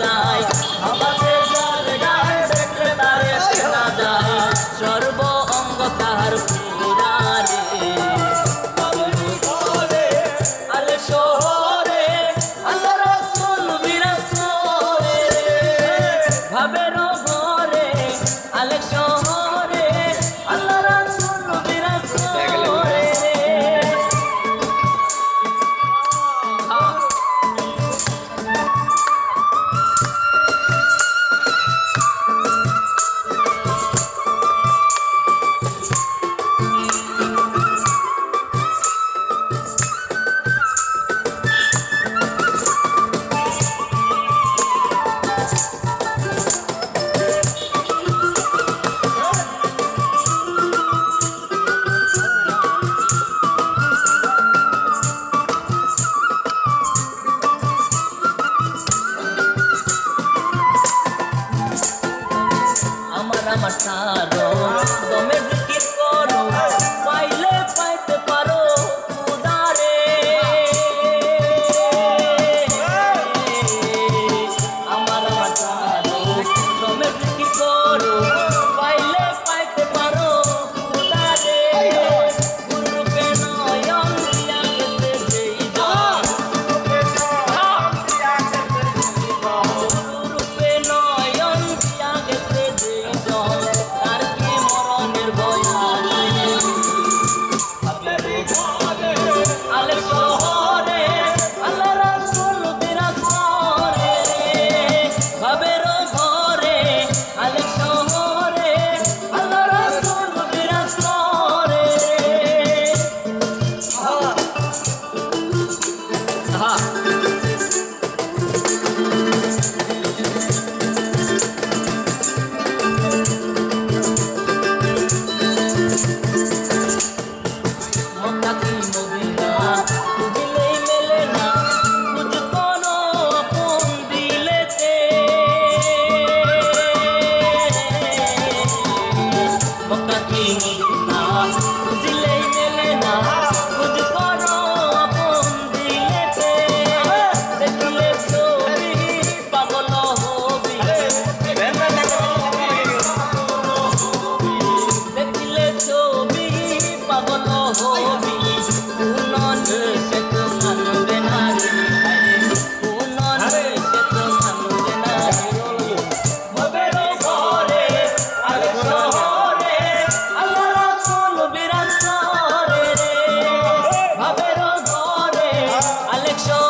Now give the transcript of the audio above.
যায় আমাদের জায়গায় দেখলে তারে চেনা যায় সর্ব অঙ্গ তাহার ভাবের ঘরে আলে শহরে আমার তার দমে 아. show.